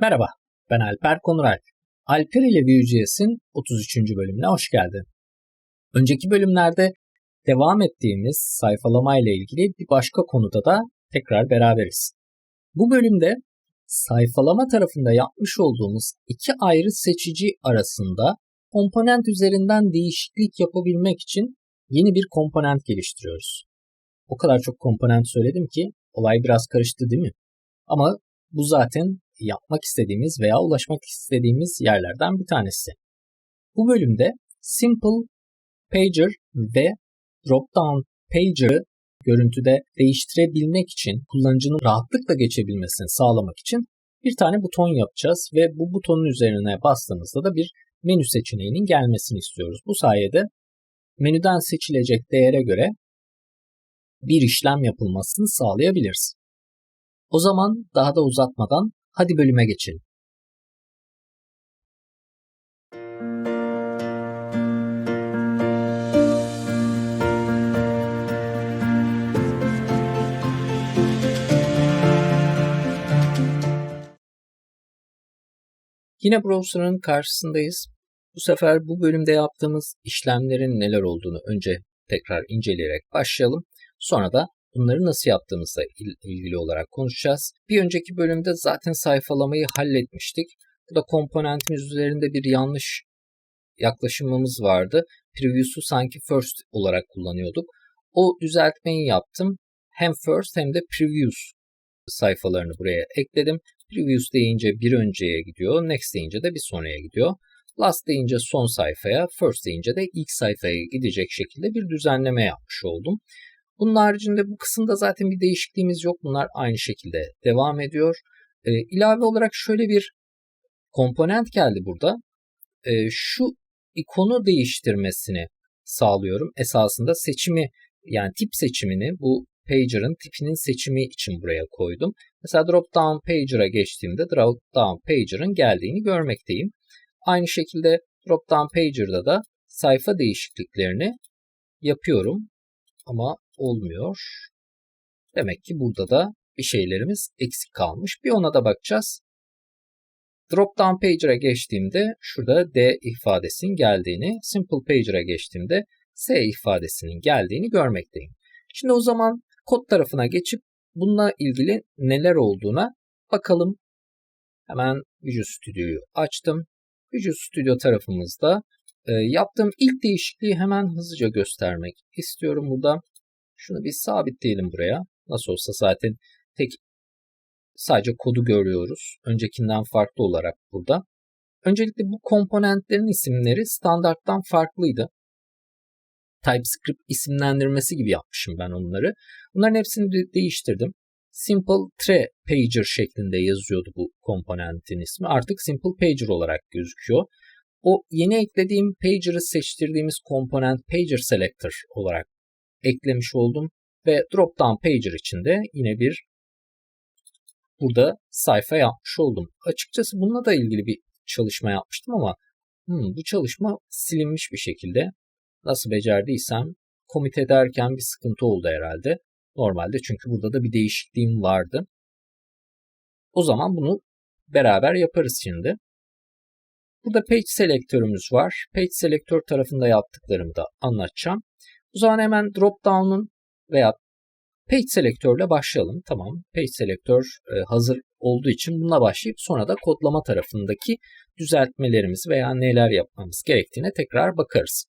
Merhaba, ben Alper Konuralp. Alper ile Vue.js'in 33. bölümüne hoş geldin. Önceki bölümlerde devam ettiğimiz sayfalama ile ilgili bir başka konuda da tekrar beraberiz. Bu bölümde sayfalama tarafında yapmış olduğumuz iki ayrı seçici arasında komponent üzerinden değişiklik yapabilmek için yeni bir komponent geliştiriyoruz. O kadar çok komponent söyledim ki olay biraz karıştı değil mi? Ama bu zaten yapmak istediğimiz veya ulaşmak istediğimiz yerlerden bir tanesi. Bu bölümde Simple Pager ve Dropdown Pager'ı görüntüde değiştirebilmek için, kullanıcının rahatlıkla geçebilmesini sağlamak için bir tane buton yapacağız ve bu butonun üzerine bastığımızda da bir menü seçeneğinin gelmesini istiyoruz. Bu sayede menüden seçilecek değere göre bir işlem yapılmasını sağlayabiliriz. O zaman daha da uzatmadan hadi bölüme geçelim. Yine browser'ın karşısındayız. Bu sefer bu bölümde yaptığımız işlemlerin neler olduğunu önce tekrar inceleyerek başlayalım. Sonra da bunları nasıl yaptığımızla ilgili olarak konuşacağız. Bir önceki bölümde zaten sayfalamayı halletmiştik. Bu da komponentimiz üzerinde bir yanlış yaklaşımımız vardı. Previews'u sanki first olarak kullanıyorduk. O düzeltmeyi yaptım. Hem first hem de previews sayfalarını buraya ekledim. Previews deyince bir önceye gidiyor, next deyince de bir sonraya gidiyor. Last deyince son sayfaya, first deyince de ilk sayfaya gidecek şekilde bir düzenleme yapmış oldum. Bunun haricinde bu kısımda zaten bir değişikliğimiz yok. Bunlar aynı şekilde devam ediyor. E, ilave olarak şöyle bir komponent geldi burada. E, şu ikonu değiştirmesini sağlıyorum. Esasında seçimi yani tip seçimini bu pager'ın tipinin seçimi için buraya koydum. Mesela drop down pager'a geçtiğimde drop down pager'ın geldiğini görmekteyim. Aynı şekilde drop down pager'da da sayfa değişikliklerini yapıyorum ama olmuyor. Demek ki burada da bir şeylerimiz eksik kalmış. Bir ona da bakacağız. Drop down pager'a geçtiğimde şurada D ifadesinin geldiğini, simple pager'a geçtiğimde S ifadesinin geldiğini görmekteyim. Şimdi o zaman kod tarafına geçip bununla ilgili neler olduğuna bakalım. Hemen Visual Studio'yu açtım. Visual Studio tarafımızda e, yaptığım ilk değişikliği hemen hızlıca göstermek istiyorum burada. Şunu bir sabitleyelim buraya. Nasıl olsa zaten tek sadece kodu görüyoruz. Öncekinden farklı olarak burada. Öncelikle bu komponentlerin isimleri standarttan farklıydı. TypeScript isimlendirmesi gibi yapmışım ben onları. Bunların hepsini de değiştirdim. Simple Tre Pager şeklinde yazıyordu bu komponentin ismi. Artık Simple Pager olarak gözüküyor. O yeni eklediğim Pager'ı seçtirdiğimiz komponent Pager Selector olarak eklemiş oldum. Ve Dropdown Pager içinde yine bir burada sayfa yapmış oldum. Açıkçası bununla da ilgili bir çalışma yapmıştım ama hmm, bu çalışma silinmiş bir şekilde. Nasıl becerdiysem komit ederken bir sıkıntı oldu herhalde. Normalde çünkü burada da bir değişikliğim vardı. O zaman bunu beraber yaparız şimdi. Burada page selektörümüz var. Page selektör tarafında yaptıklarımı da anlatacağım. O zaman hemen drop down'un veya page selektörle başlayalım. Tamam. Page selektör e, hazır olduğu için bununla başlayıp sonra da kodlama tarafındaki düzeltmelerimiz veya neler yapmamız gerektiğine tekrar bakarız.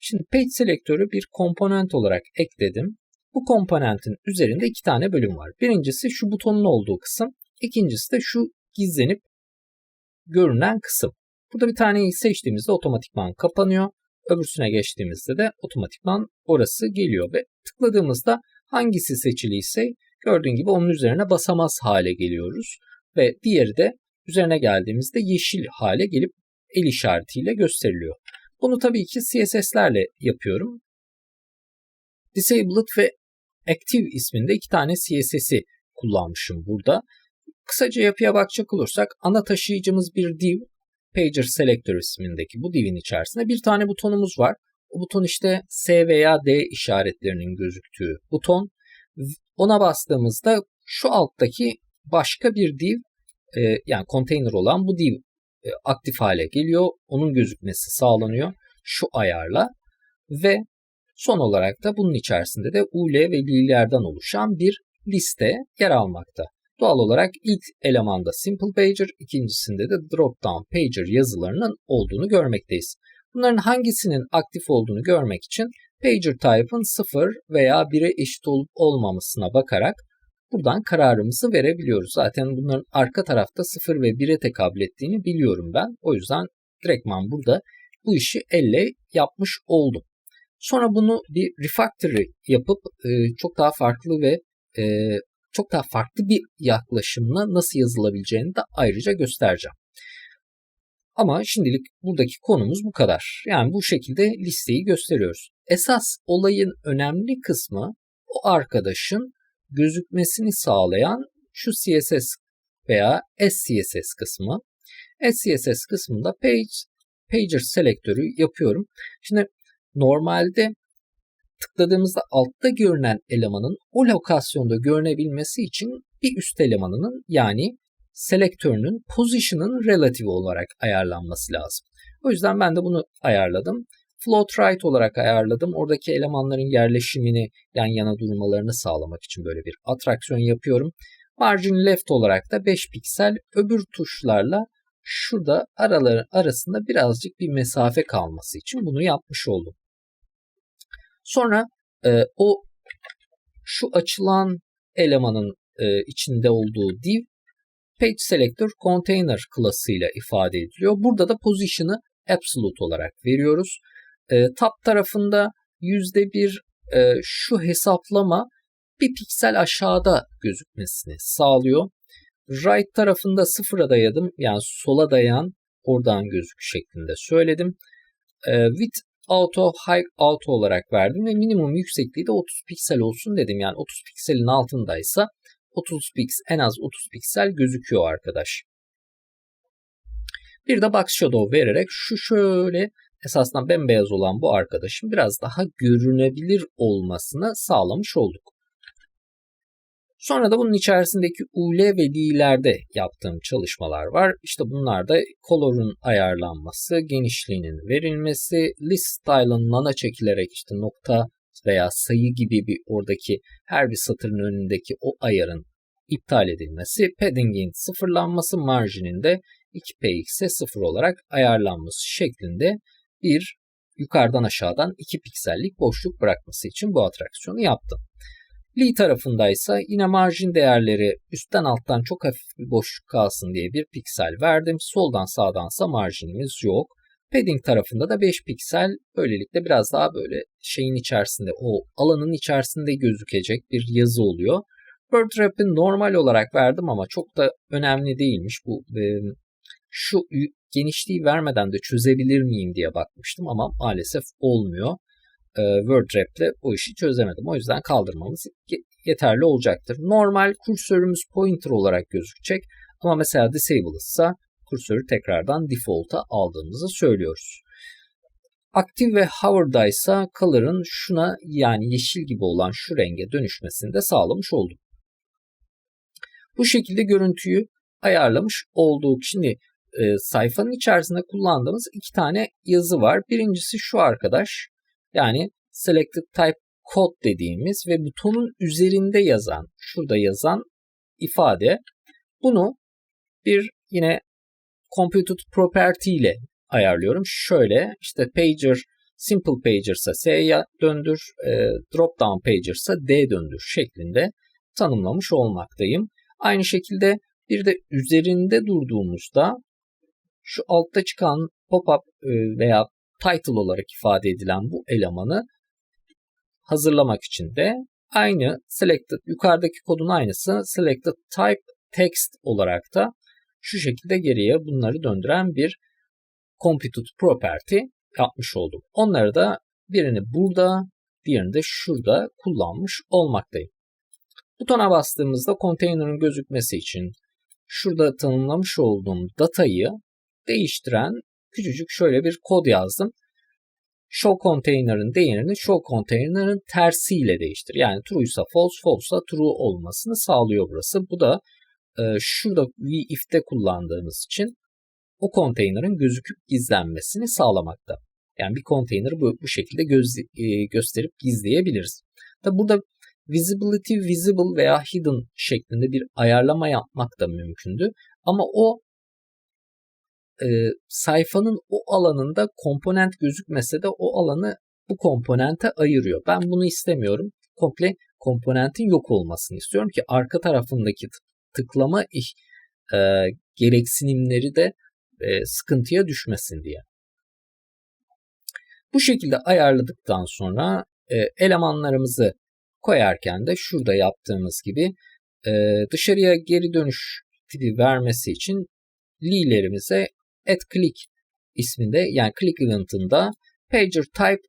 Şimdi page selektörü bir komponent olarak ekledim. Bu komponentin üzerinde iki tane bölüm var. Birincisi şu butonun olduğu kısım. İkincisi de şu gizlenip görünen kısım. Burada bir taneyi seçtiğimizde otomatikman kapanıyor. Öbürsüne geçtiğimizde de otomatikman orası geliyor ve tıkladığımızda hangisi seçiliyse gördüğün gibi onun üzerine basamaz hale geliyoruz. Ve diğeri de üzerine geldiğimizde yeşil hale gelip el işaretiyle gösteriliyor. Bunu tabii ki CSS'lerle yapıyorum. Disabled ve Active isminde iki tane CSS'i kullanmışım burada. Kısaca yapıya bakacak olursak ana taşıyıcımız bir div Pager Selector ismindeki bu divin içerisinde bir tane butonumuz var. O buton işte S veya D işaretlerinin gözüktüğü buton. Ona bastığımızda şu alttaki başka bir div e, yani container olan bu div e, aktif hale geliyor. Onun gözükmesi sağlanıyor şu ayarla ve son olarak da bunun içerisinde de UL ve li'lerden oluşan bir liste yer almakta. Doğal olarak ilk elemanda Simple Pager, ikincisinde de Drop Down Pager yazılarının olduğunu görmekteyiz. Bunların hangisinin aktif olduğunu görmek için Pager type'ın 0 veya 1'e eşit olup olmamasına bakarak buradan kararımızı verebiliyoruz. Zaten bunların arka tarafta 0 ve 1'e tekabül ettiğini biliyorum ben. O yüzden direktman burada bu işi elle yapmış oldum. Sonra bunu bir refactory yapıp çok daha farklı ve çok daha farklı bir yaklaşımla nasıl yazılabileceğini de ayrıca göstereceğim. Ama şimdilik buradaki konumuz bu kadar. Yani bu şekilde listeyi gösteriyoruz. Esas olayın önemli kısmı o arkadaşın gözükmesini sağlayan şu CSS veya SCSS kısmı. SCSS kısmında page pager selektörü yapıyorum. Şimdi normalde tıkladığımızda altta görünen elemanın o lokasyonda görünebilmesi için bir üst elemanının yani selektörünün position'ın relative olarak ayarlanması lazım. O yüzden ben de bunu ayarladım. Float right olarak ayarladım. Oradaki elemanların yerleşimini yan yana durmalarını sağlamak için böyle bir atraksiyon yapıyorum. Margin left olarak da 5 piksel öbür tuşlarla şurada araların arasında birazcık bir mesafe kalması için bunu yapmış oldum. Sonra e, o şu açılan elemanın e, içinde olduğu div page selector container klasıyla ifade ediliyor. Burada da position'ı absolute olarak veriyoruz. E, tab tarafında %1 e, şu hesaplama bir piksel aşağıda gözükmesini sağlıyor. Right tarafında sıfıra dayadım. Yani sola dayan oradan gözük şeklinde söyledim. E, width auto high auto olarak verdim ve minimum yüksekliği de 30 piksel olsun dedim. Yani 30 pikselin altındaysa 30 piksel en az 30 piksel gözüküyor arkadaş. Bir de box shadow vererek şu şöyle esasında bembeyaz olan bu arkadaşın biraz daha görünebilir olmasını sağlamış olduk. Sonra da bunun içerisindeki UL ve D'lerde yaptığım çalışmalar var. İşte bunlar da color'un ayarlanması, genişliğinin verilmesi, list style'ın nana çekilerek işte nokta veya sayı gibi bir oradaki her bir satırın önündeki o ayarın iptal edilmesi, padding'in sıfırlanması, marjinin de 2px'e 0 olarak ayarlanması şeklinde bir yukarıdan aşağıdan 2 piksellik boşluk bırakması için bu atraksiyonu yaptım. Lee tarafındaysa yine marjin değerleri üstten alttan çok hafif bir boşluk kalsın diye bir piksel verdim. Soldan sağdansa marjinimiz yok. Padding tarafında da 5 piksel böylelikle biraz daha böyle şeyin içerisinde o alanın içerisinde gözükecek bir yazı oluyor. Word Wrap'i normal olarak verdim ama çok da önemli değilmiş. Bu e, şu genişliği vermeden de çözebilir miyim diye bakmıştım ama maalesef olmuyor. E, Word Wrap'le o işi çözemedim. O yüzden kaldırmamız yeterli olacaktır. Normal kursörümüz pointer olarak gözükecek ama mesela disable ise kursörü tekrardan default'a aldığımızı söylüyoruz. Aktif ve hover'daysa color'ın şuna yani yeşil gibi olan şu renge dönüşmesini de sağlamış olduk. Bu şekilde görüntüyü ayarlamış olduk. Şimdi e, sayfanın içerisinde kullandığımız iki tane yazı var. Birincisi şu arkadaş. Yani selected type code dediğimiz ve butonun üzerinde yazan, şurada yazan ifade. Bunu bir yine computed property ile ayarlıyorum. Şöyle işte pager simple pager ise S'ye döndür, e, drop down pager ise D döndür şeklinde tanımlamış olmaktayım. Aynı şekilde bir de üzerinde durduğumuzda şu altta çıkan pop-up e, veya title olarak ifade edilen bu elemanı hazırlamak için de aynı selected yukarıdaki kodun aynısı selected type text olarak da şu şekilde geriye bunları döndüren bir computed property yapmış oldum. Onları da birini burada, diğerini de şurada kullanmış olmaktayım. Butona bastığımızda konteynerin gözükmesi için şurada tanımlamış olduğum datayı değiştiren küçücük şöyle bir kod yazdım. Show container'ın değerini show container'ın tersiyle değiştir. Yani true ise false, false ise true olmasını sağlıyor burası. Bu da e, şurada if'te kullandığımız için o konteynerin gözüküp gizlenmesini sağlamakta. Yani bir konteyneri bu, bu şekilde göz, e, gösterip gizleyebiliriz. Tabi burada visibility visible veya hidden şeklinde bir ayarlama yapmak da mümkündü. Ama o e, sayfanın o alanında komponent gözükmese de o alanı bu komponente ayırıyor. Ben bunu istemiyorum. Komple komponentin yok olmasını istiyorum ki arka tarafındaki tıklama e, gereksinimleri de e, sıkıntıya düşmesin diye. Bu şekilde ayarladıktan sonra e, elemanlarımızı koyarken de şurada yaptığımız gibi e, dışarıya geri dönüş tipi vermesi için li'lerimize add click isminde yani click event'ında pager type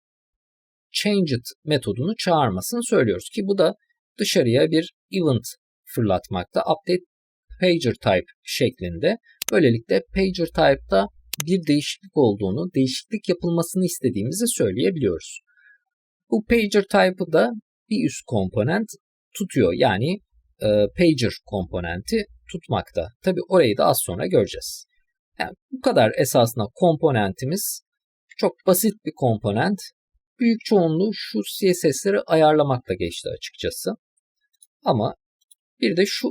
changed metodunu çağırmasını söylüyoruz ki bu da dışarıya bir event fırlatmakta update pager type şeklinde. Böylelikle pager type'da bir değişiklik olduğunu, değişiklik yapılmasını istediğimizi söyleyebiliyoruz. Bu pager type'ı da bir üst komponent tutuyor. Yani e, pager komponenti tutmakta. Tabi orayı da az sonra göreceğiz. Yani bu kadar esasında komponentimiz çok basit bir komponent. Büyük çoğunluğu şu CSS'leri ayarlamakla geçti açıkçası. Ama bir de şu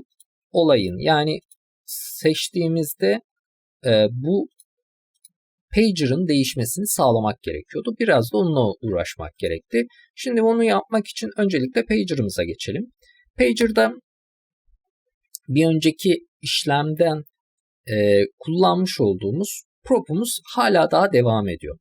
olayın yani seçtiğimizde e, bu pager'ın değişmesini sağlamak gerekiyordu. Biraz da onunla uğraşmak gerekti. Şimdi onu yapmak için öncelikle pager'ımıza geçelim. Pager'da bir önceki işlemden e, kullanmış olduğumuz prop'umuz hala daha devam ediyor.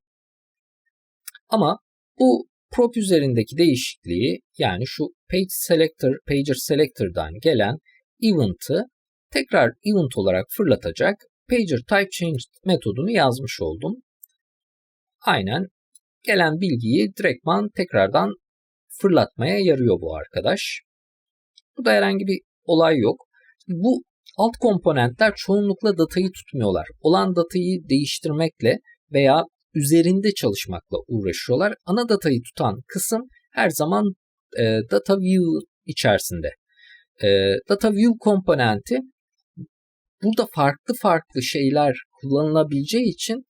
Ama bu prop üzerindeki değişikliği yani şu page selector, pager selector'dan gelen event'ı tekrar event olarak fırlatacak pager type change metodunu yazmış oldum. Aynen gelen bilgiyi direktman tekrardan fırlatmaya yarıyor bu arkadaş. Burada herhangi bir olay yok. Bu alt komponentler çoğunlukla datayı tutmuyorlar. Olan datayı değiştirmekle veya üzerinde çalışmakla uğraşıyorlar. Ana datayı tutan kısım her zaman e, data view içerisinde. E, data view komponenti burada farklı farklı şeyler kullanılabileceği için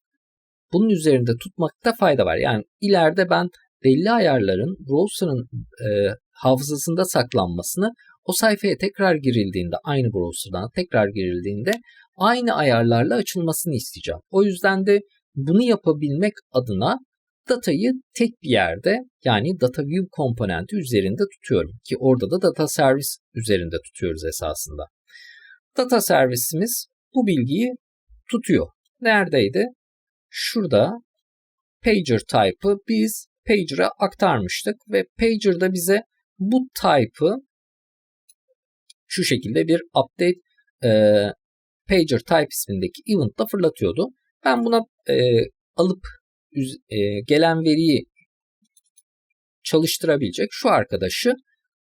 bunun üzerinde tutmakta fayda var. Yani ileride ben belli ayarların browser'ın e, hafızasında saklanmasını o sayfaya tekrar girildiğinde aynı browser'dan tekrar girildiğinde aynı ayarlarla açılmasını isteyeceğim. O yüzden de bunu yapabilmek adına datayı tek bir yerde yani data view komponenti üzerinde tutuyorum ki orada da data service üzerinde tutuyoruz esasında. Data servisimiz bu bilgiyi tutuyor. Neredeydi? Şurada pager type'ı biz pager'a aktarmıştık ve pager'da bize bu type'ı şu şekilde bir update e, pager type ismindeki event'la fırlatıyordu. Ben buna e, alıp e, gelen veriyi çalıştırabilecek şu arkadaşı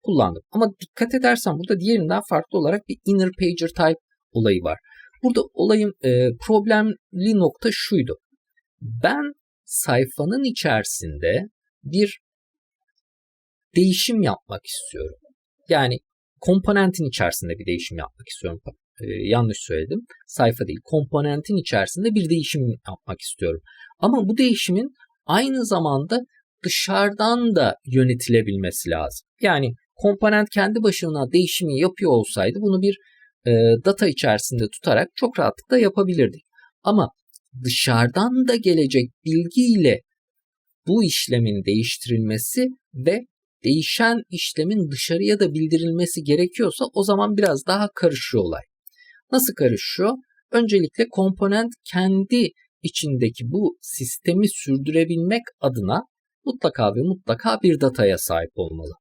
kullandım. Ama dikkat edersen burada diğerinden farklı olarak bir inner pager type olayı var. Burada olayın e, problemli nokta şuydu. Ben sayfanın içerisinde bir değişim yapmak istiyorum. Yani komponentin içerisinde bir değişim yapmak istiyorum. Ee, yanlış söyledim. Sayfa değil. Komponentin içerisinde bir değişim yapmak istiyorum. Ama bu değişimin aynı zamanda dışarıdan da yönetilebilmesi lazım. Yani komponent kendi başına değişimi yapıyor olsaydı bunu bir e, data içerisinde tutarak çok rahatlıkla yapabilirdik. Ama dışarıdan da gelecek bilgiyle bu işlemin değiştirilmesi ve değişen işlemin dışarıya da bildirilmesi gerekiyorsa o zaman biraz daha karışıyor olay. Nasıl karışıyor? Öncelikle komponent kendi içindeki bu sistemi sürdürebilmek adına mutlaka ve mutlaka bir dataya sahip olmalı.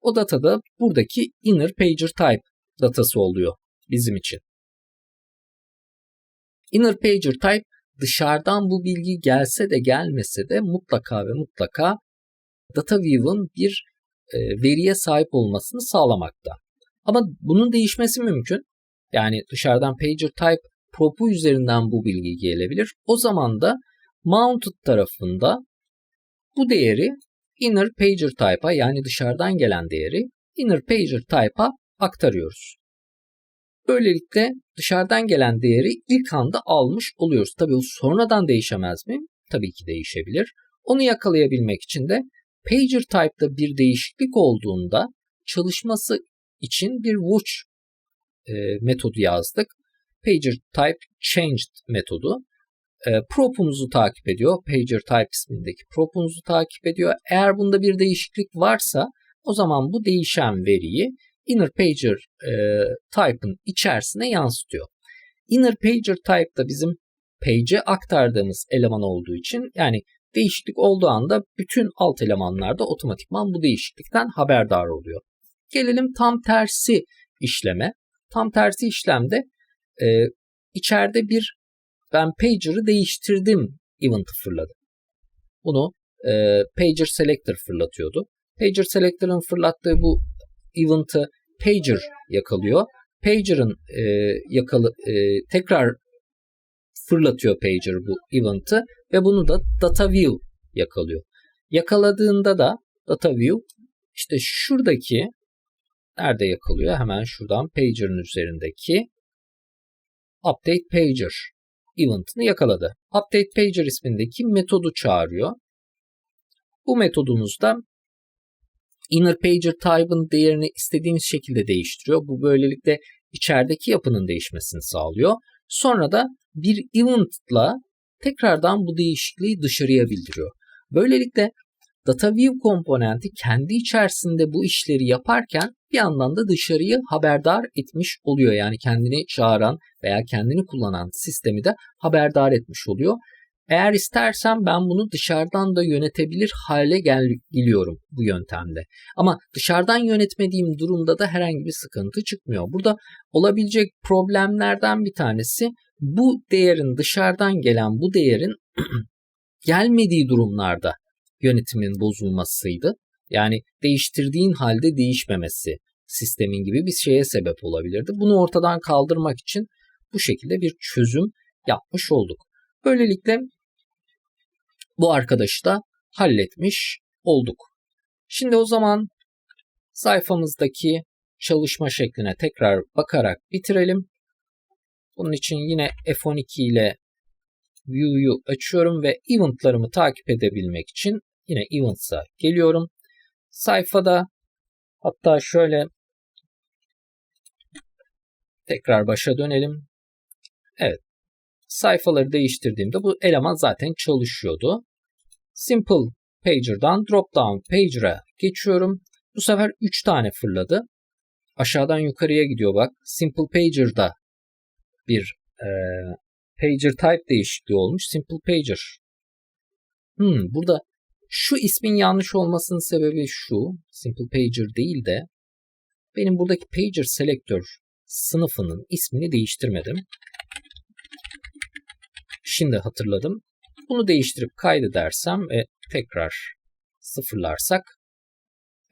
O data da buradaki inner pager type datası oluyor bizim için. Inner pager type dışarıdan bu bilgi gelse de gelmese de mutlaka ve mutlaka data view'un bir veriye sahip olmasını sağlamakta. Ama bunun değişmesi mümkün. Yani dışarıdan pager type prop'u üzerinden bu bilgi gelebilir. O zaman da mounted tarafında bu değeri inner pager type'a yani dışarıdan gelen değeri inner pager type'a aktarıyoruz. Böylelikle dışarıdan gelen değeri ilk anda almış oluyoruz. Tabii o sonradan değişemez mi? Tabii ki değişebilir. Onu yakalayabilmek için de pager type'da bir değişiklik olduğunda çalışması için bir watch e, metodu yazdık. Pager type changed metodu. E, prop'umuzu takip ediyor. Pager type ismindeki prop'umuzu takip ediyor. Eğer bunda bir değişiklik varsa o zaman bu değişen veriyi inner pager e, type'ın içerisine yansıtıyor. Inner pager type da bizim page'e aktardığımız eleman olduğu için yani değişiklik olduğu anda bütün alt elemanlarda otomatikman bu değişiklikten haberdar oluyor. Gelelim tam tersi işleme. Tam tersi işlemde e, içeride bir ben pager'ı değiştirdim event'ı fırladı. Bunu e, pager selector fırlatıyordu. Pager selector'ın fırlattığı bu event'ı pager yakalıyor. Pager'ın e, yakalı e, tekrar fırlatıyor pager bu event'ı ve bunu da data view yakalıyor. Yakaladığında da data view işte şuradaki nerede yakalıyor? Hemen şuradan pager'ın üzerindeki update pager event'ını yakaladı. Update pager ismindeki metodu çağırıyor. Bu metodumuzda inner pager type'ın değerini istediğimiz şekilde değiştiriyor. Bu böylelikle içerideki yapının değişmesini sağlıyor. Sonra da bir event'la tekrardan bu değişikliği dışarıya bildiriyor. Böylelikle DataView komponenti kendi içerisinde bu işleri yaparken bir yandan da dışarıyı haberdar etmiş oluyor. Yani kendini çağıran veya kendini kullanan sistemi de haberdar etmiş oluyor. Eğer istersem ben bunu dışarıdan da yönetebilir hale gel geliyorum bu yöntemde. Ama dışarıdan yönetmediğim durumda da herhangi bir sıkıntı çıkmıyor. Burada olabilecek problemlerden bir tanesi bu değerin dışarıdan gelen bu değerin gelmediği durumlarda yönetimin bozulmasıydı. Yani değiştirdiğin halde değişmemesi sistemin gibi bir şeye sebep olabilirdi. Bunu ortadan kaldırmak için bu şekilde bir çözüm yapmış olduk. Böylelikle bu arkadaşı da halletmiş olduk. Şimdi o zaman sayfamızdaki çalışma şekline tekrar bakarak bitirelim. Bunun için yine F12 ile View'yu açıyorum ve eventlarımı takip edebilmek için yine Events'a geliyorum. Sayfada hatta şöyle tekrar başa dönelim. Evet. Sayfaları değiştirdiğimde bu eleman zaten çalışıyordu. Simple Pager'dan Drop Down Pager'a geçiyorum. Bu sefer 3 tane fırladı. Aşağıdan yukarıya gidiyor bak. Simple Pager'da bir e, Pager type değişikliği olmuş. Simple Pager. Hmm, burada şu ismin yanlış olmasının sebebi şu. Simple Pager değil de benim buradaki Pager Selector sınıfının ismini değiştirmedim. Şimdi hatırladım. Bunu değiştirip kaydedersem ve tekrar sıfırlarsak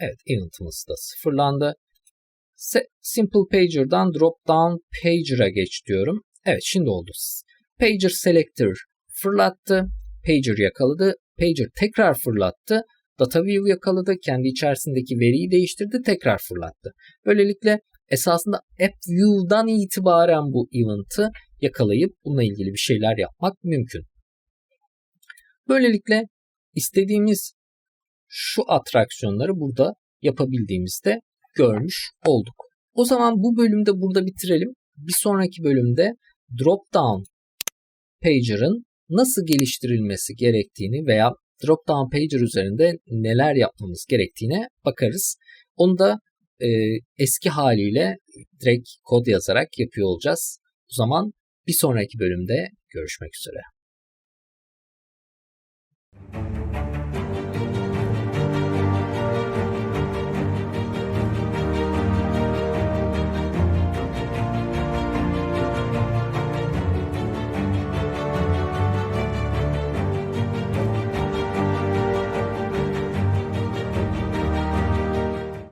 evet event'ımız da sıfırlandı. Simple Pager'dan Drop Down Pager'a geç diyorum. Evet şimdi oldu. Pager Selector fırlattı. Pager yakaladı. Pager tekrar fırlattı. Data View yakaladı. Kendi içerisindeki veriyi değiştirdi. Tekrar fırlattı. Böylelikle esasında App View'dan itibaren bu event'ı yakalayıp bununla ilgili bir şeyler yapmak mümkün. Böylelikle istediğimiz şu atraksiyonları burada yapabildiğimizde görmüş olduk. O zaman bu bölümde burada bitirelim. Bir sonraki bölümde drop down pager'ın nasıl geliştirilmesi gerektiğini veya drop down pager üzerinde neler yapmamız gerektiğine bakarız. Onu da e, eski haliyle direkt kod yazarak yapıyor olacağız. O zaman bir sonraki bölümde görüşmek üzere. Thank you